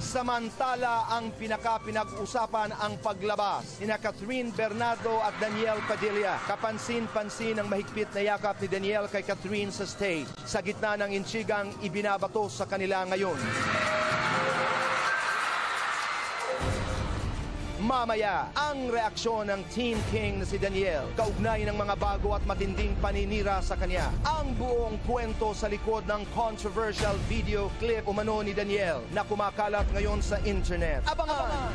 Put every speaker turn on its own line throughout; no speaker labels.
Samantala, ang pinaka-pinag-usapan ang paglabas ni na Catherine Bernardo at Daniel Padilla. Kapansin-pansin ang mahigpit na yakap ni Daniel kay Catherine sa stage sa gitna ng intrigang ibinabato sa kanila ngayon. Mamaya, ang reaksyon ng Teen King na si Daniel kaugnay ng mga bago at matinding paninira sa kanya. Ang buong kwento sa likod ng controversial video clip umano ni Daniel na kumakalat ngayon sa internet. Abangan!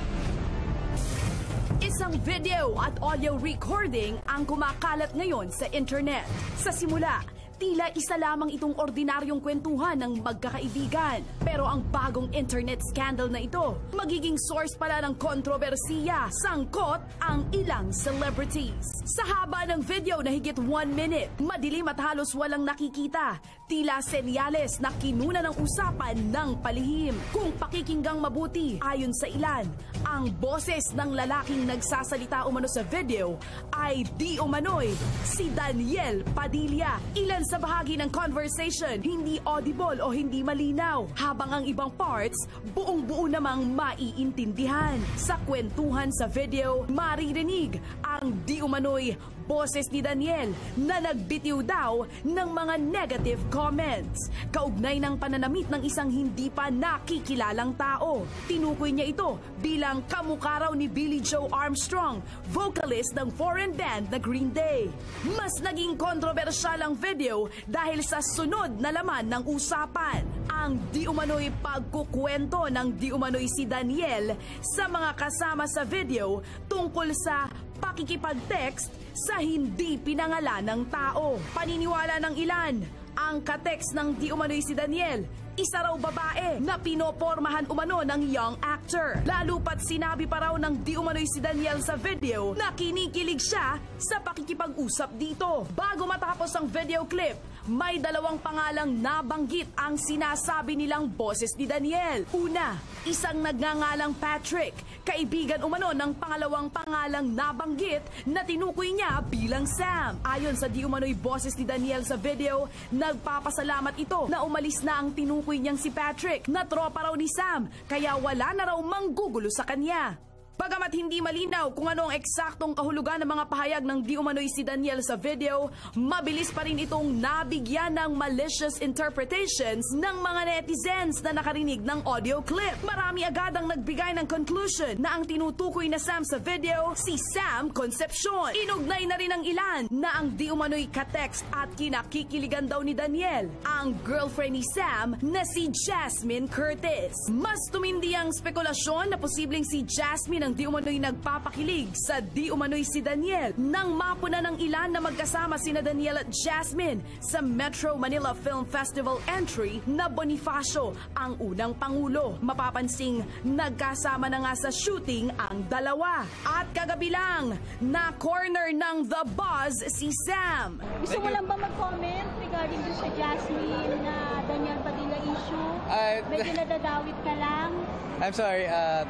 Isang video at audio recording ang kumakalat ngayon sa internet. Sa simula, tila isa lamang itong ordinaryong kwentuhan ng magkakaibigan. Pero ang bagong internet scandal na ito, magiging source pala ng kontrobersiya, sangkot ang ilang celebrities. Sa haba ng video na higit one minute, madilim at halos walang nakikita, tila senyales na kinuna ng usapan ng palihim. Kung pakikinggang mabuti, ayon sa ilan, ang boses ng lalaking nagsasalita umano sa video ay di umano'y si Daniel Padilla. Ilan sa bahagi ng conversation hindi audible o hindi malinaw, habang ang ibang parts buong-buo namang maiintindihan. Sa kwentuhan sa video, maririnig ang di umano'y boses ni Daniel na nagbitiw daw ng mga negative comments kaugnay ng pananamit ng isang hindi pa nakikilalang tao. Tinukoy niya ito bilang kamukha raw ni Billy Joe Armstrong, vocalist ng foreign band na Green Day. Mas naging kontrobersyal ang video dahil sa sunod na laman ng usapan. Ang di umano'y pagkukwento ng di umano'y si Daniel sa mga kasama sa video tungkol sa pakikipag-text sa hindi pinangalan ng tao. Paniniwala ng ilan, ang kateks ng di umano'y si Daniel, isa raw babae na pinopormahan umano ng young actor. Lalo pat sinabi pa raw ng di umano'y si Daniel sa video na kinikilig siya sa pakikipag-usap dito. Bago matapos ang video clip, may dalawang pangalang nabanggit ang sinasabi nilang boses ni Daniel. Una, isang nagngangalang Patrick, kaibigan umano ng pangalawang pangalang nabanggit na tinukoy niya bilang Sam. Ayon sa di umano'y boses ni Daniel sa video, nagpapasalamat ito na umalis na ang tinukoy niyang si Patrick na tropa raw ni Sam, kaya wala na raw manggugulo sa kanya. Bagamat hindi malinaw kung ano ang eksaktong kahulugan ng mga pahayag ng di umano'y si Daniel sa video, mabilis pa rin itong nabigyan ng malicious interpretations ng mga netizens na nakarinig ng audio clip. Marami agad ang nagbigay ng conclusion na ang tinutukoy na Sam sa video, si Sam Concepcion. Inugnay na rin ng ilan na ang di umano'y katext at kinakikiligan daw ni Daniel, ang girlfriend ni Sam na si Jasmine Curtis. Mas tumindi ang spekulasyon na posibleng si Jasmine ang di umano'y nagpapakilig sa di umano'y si Daniel nang mapuna ng ilan na magkasama sina Daniel at Jasmine sa Metro Manila Film Festival entry na Bonifacio ang unang pangulo. Mapapansing nagkasama na nga sa shooting ang dalawa. At kagabi lang, na corner ng The Buzz si Sam.
Gusto mo lang ba mag-comment regarding dun sa Jasmine na Daniel Padilla issue?
I-
Medyo nadadawit ka lang.
I'm sorry. Uh,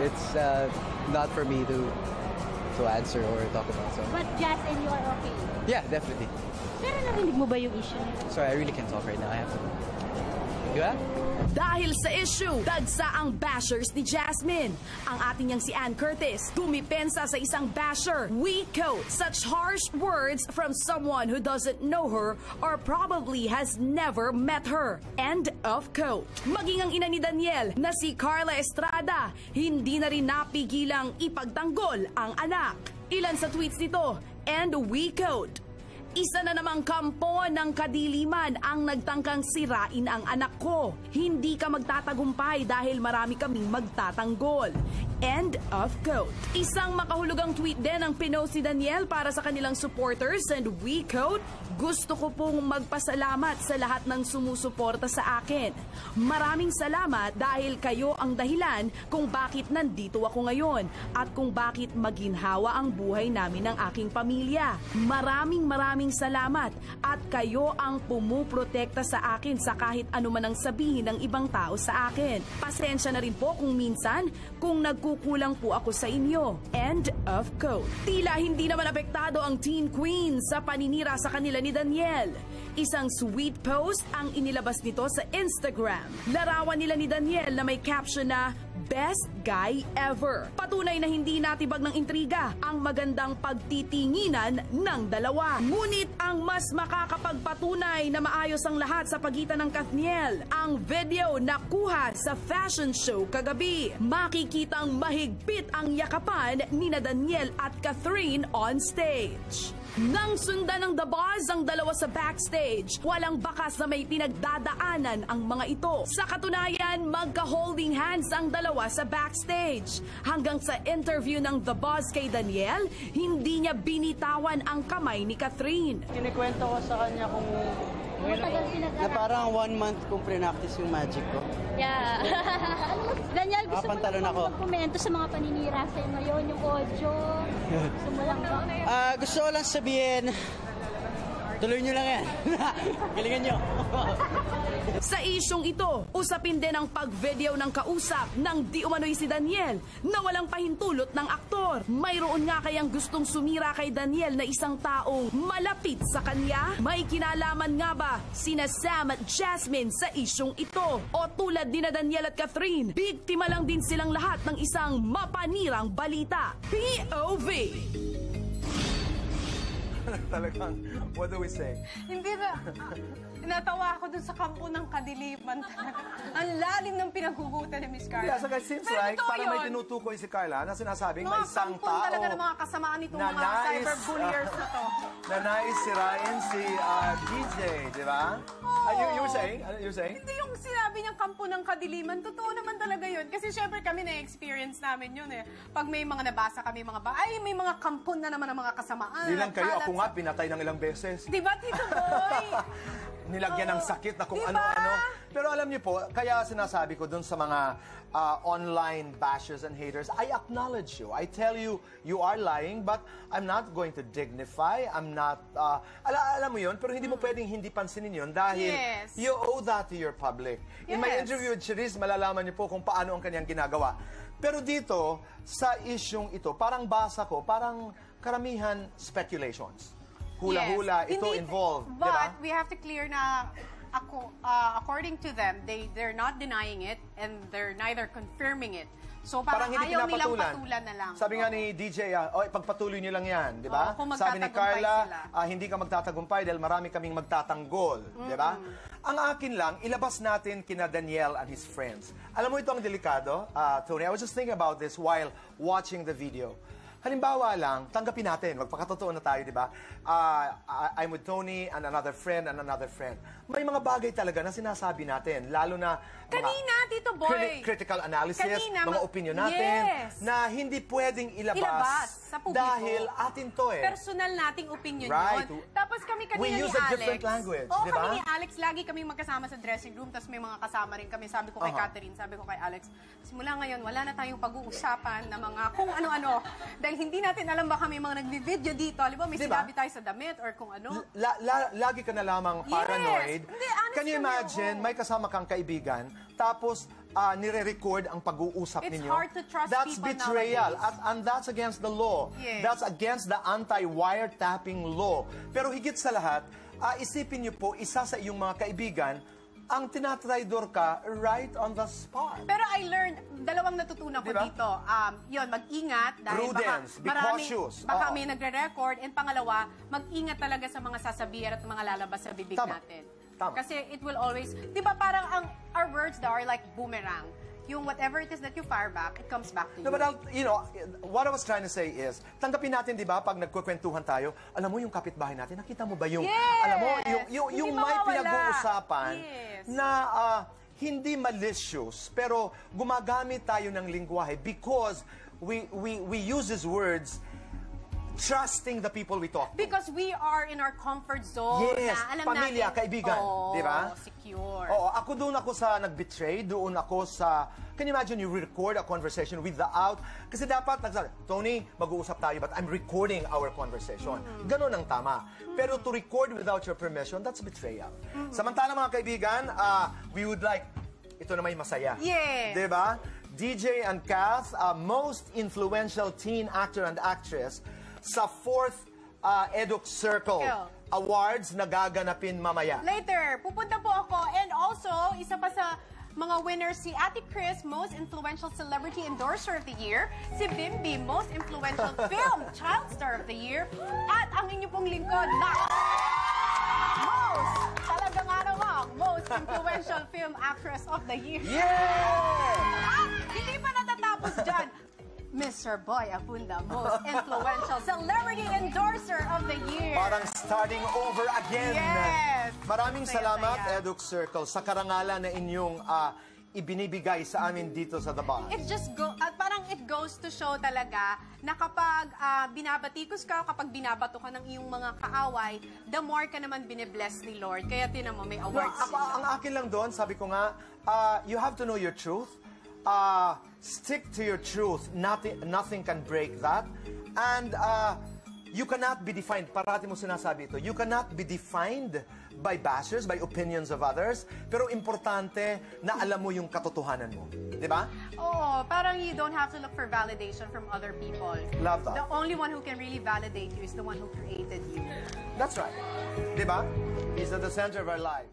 it's uh, not for me to to answer or talk about. So
But Jas and you are okay.
yeah, definitely.
Pero narinig mo ba yung issue?
Sorry, I really can't talk right now. I have to. Yeah?
Dahil sa issue, dagsa ang bashers ni Jasmine. Ang ating niyang si Ann Curtis, tumipensa sa isang basher. We quote such harsh words from someone who doesn't know her or probably has never met her. End of quote. Maging ang ina ni Daniel na si Carla Estrada, hindi na rin napigilang ipagtanggol ang anak. Ilan sa tweets nito, and we quote, isa na namang kampo ng kadiliman ang nagtangkang sirain ang anak ko. Hindi ka magtatagumpay dahil marami kaming magtatanggol. End of quote. Isang makahulugang tweet din ang pinost si Daniel para sa kanilang supporters and we quote, Gusto ko pong magpasalamat sa lahat ng sumusuporta sa akin. Maraming salamat dahil kayo ang dahilan kung bakit nandito ako ngayon at kung bakit maginhawa ang buhay namin ng aking pamilya. Maraming maraming salamat at kayo ang pumuprotekta sa akin sa kahit anuman ang sabihin ng ibang tao sa akin. Pasensya na rin po kung minsan kung nagkukulang po ako sa inyo. End of quote. Tila hindi naman apektado ang teen queen sa paninira sa kanila ni Daniel. Isang sweet post ang inilabas nito sa Instagram. Larawan nila ni Daniel na may caption na Best Guy Ever. Patunay na hindi natibag ng intriga ang magandang pagtitinginan ng dalawa. Ngunit ang mas makakapagpatunay na maayos ang lahat sa pagitan ng Kathniel, ang video na kuha sa fashion show kagabi. Makikitang mahigpit ang yakapan ni na Daniel at Catherine on stage. Nang sundan ng The Buzz ang dalawa sa backstage, walang bakas na may pinagdadaanan ang mga ito. Sa katunayan, magka-holding hands ang dalawa sa backstage. Hanggang sa interview ng The Buzz kay Daniel, hindi niya binitawan ang kamay ni Catherine.
Kinikwento ko sa kanya kung
Matagal
na parang one month kong pre-practice yung magic ko.
Yeah. Daniel, gusto mo lang
ako.
magkomento sa mga paninira sa'yo ngayon, yung audio. Gusto mo lang ba?
Ah, gusto ko lang sabihin, tuloy nyo lang yan. Galingan nyo.
Sa isyong ito, usapin din ang pag-video ng kausap ng di umano'y si Daniel na walang pahintulot ng aktor. Mayroon nga kayang gustong sumira kay Daniel na isang taong malapit sa kanya? May kinalaman nga ba sina Sam at Jasmine sa isyong ito? O tulad ni na Daniel at Catherine, biktima lang din silang lahat ng isang mapanirang balita. POV!
Talagang, what do we say?
Hindi ba? Natawa ako dun sa kampo ng kadiliman talaga. Ang lalim ng pinaghugutan ni Miss Carla.
Yeah, so guys, seems
Pero
like
totoo
parang may
yun.
tinutukoy si Carla na sinasabing may isang
kampon
tao
talaga ng mga kasamaan nitong
na
mga
nais,
cyberbulliers na to.
na nais sirain si ah, DJ, di ba? Ah, you, you were saying? Ano you were saying?
Hindi yung sinabi niyang kampo ng kadiliman, totoo naman talaga yun. Kasi syempre kami na-experience namin yun eh. Pag may mga nabasa kami, mga ba, ay may mga kampon na naman ng mga kasamaan.
Di lang kayo,
Kalat
ako
sa-
nga, pinatay ng ilang beses.
Di ba, Tito Boy?
Nilagyan ng sakit na kung
Diba?
ano-ano. Pero alam niyo po, kaya sinasabi ko dun sa mga ah, online bashers and haters, I acknowledge you. I tell you, you are lying, but I'm not going to dignify. I'm not, ah, ala, alam mo yun, pero hindi mo pwedeng hindi pansinin yun dahil
Yes.
you owe that to your public. In my
Yes.
interview with Cherise, malalaman niyo po kung paano ang kanyang ginagawa. Pero dito, sa isyong ito, parang basa ko, parang karamihan speculations. Hula-hula,
Yes.
ito involved,
But
ba?
we have to clear na ako, uh, according to them, they they're not denying it and they're neither confirming it. So
Parang
parang,
hindi
ayaw nilang patulan na lang.
Sabi nga ni DJ, ah, oh, pagpatuloy niyo lang yan, di ba?
Kung
Sabi ni Carla, ah, hindi ka magtatagumpay dahil marami kaming magtatanggol, di ba? Ang akin lang, ilabas natin kina Daniel and his friends. Alam mo ito ang delikado, ah, Tony? I was just thinking about this while watching the video. Halimbawa lang, tanggapin natin, magpakatotoo na tayo, di ba? I- I'm with Tony and another friend and another friend. May mga bagay talaga na sinasabi natin, lalo na mga
Kanina, Tito Boy.
criti- critical analysis,
Kanina,
mga opinion natin,
Yes.
na hindi pwedeng ilabas,
Ilabas sa publiko.
dahil atin to eh.
Personal nating opinion
Right.
yun. Tapos kami kanina
We
ni
use a
Alex.
different language,
Oo,
di ba?
kami ni Alex, lagi kaming magkasama sa dressing room, tapos may mga kasama rin kami. Sabi ko kay
Aha.
Catherine, sabi ko kay Alex, simula ngayon, wala na tayong pag-uusapan na mga kung ano-ano. Dahil hindi natin alam baka may mga nagbi-video dito. Alam mo, may
Di ba?
sinabi tayo sa damit or kung ano.
La- la- lagi ka na lamang
Yes.
paranoid.
Hindi, honest
Can you
kami,
imagine,
oo.
may kasama kang kaibigan, tapos ah, nire-record ang pag-uusap
It's
ninyo.
hard to trust
That's
people
betrayal. At, and that's against the law.
Yes.
That's against the anti-wiretapping law. Pero higit sa lahat, ah, isipin niyo po, isa sa iyong mga kaibigan, ang tinatraidor ka right on the spot.
Pero I learned, dalawang natutunan ko dito. Um, yun, mag-ingat. Dahil
Prudence,
baka,
be
marami-
cautious.
Baka
Oo.
may nagre-record. And pangalawa, mag-ingat talaga sa mga sasabihan at mga lalabas sa bibig
Tama.
natin.
Tama.
Kasi it will always, di ba parang ang, our words daw are like boomerang. Yung whatever it is that you fire back, it comes back to you.
No, but I'll, you know, what I was trying to say is, tanggapin natin, di ba, pag nagkukwentuhan tayo, alam mo yung kapitbahay natin, nakita mo ba yung,
Yes!
alam mo, yung, yung,
Hindi
yung may pinag-uusapan
Yes.
na ah, hindi malicious, pero gumagamit tayo ng lingwahe because we, we, we use these words trusting the people we talk to.
Because we are in our comfort zone.
Yes,
na alam
pamilya,
natin,
kaibigan,
oh,
di ba?
secure.
Oo, ako doon ako sa nag-betray, doon ako sa... Can you imagine you record a conversation without... Kasi dapat nagsabi, Tony, mag-uusap tayo but I'm recording our conversation.
Mm-hmm.
Ganon ang tama. Pero to record without your permission, that's betrayal.
Mm-hmm.
Samantala mga kaibigan, ah, we would like... Ito na may masaya.
Yes.
Di ba? DJ and Kath, uh, most influential teen actor and actress sa fourth uh, Eduk Circle. Awards na gaganapin mamaya.
Later, pupunta po ako. And also, isa pa sa mga winners si Ate Chris, Most Influential Celebrity Endorser of the Year, si Bimbi, Most Influential Film Child Star of the Year, at ang inyo pong lingkod na Most, talaga nga namang, Most Influential Film Actress of the Year.
Yeah!
At hindi pa natatapos dyan, Mr. Boy Abunda, Most Influential Celebrity Endorser of the Year.
Parang starting over again.
Yes!
Maraming
Saya,
salamat,
saya.
Eduk Circle, sa karangalan na inyong ah, ibinibigay sa amin dito sa The Bar.
It just go, at parang it goes to show talaga na kapag ah, binabatikos ka, kapag binabato ka ng iyong mga kaaway, the more ka naman binibless ni Lord. Kaya tinan mo, may
No,
awards sila.
ang akin lang doon, sabi ko nga, ah, you have to know your truth. Ah, stick to your truth. Nothing, nothing can break that. And ah, you cannot be defined. Parati mo sinasabi ito. You cannot be defined by bashers, by opinions of others. Pero importante na alam mo yung katotohanan mo. Di ba?
Oo, parang you don't have to look for validation from other people.
Love that.
The only one who can really validate you is the one who created you.
That's right. Di ba? He's at the center of our lives.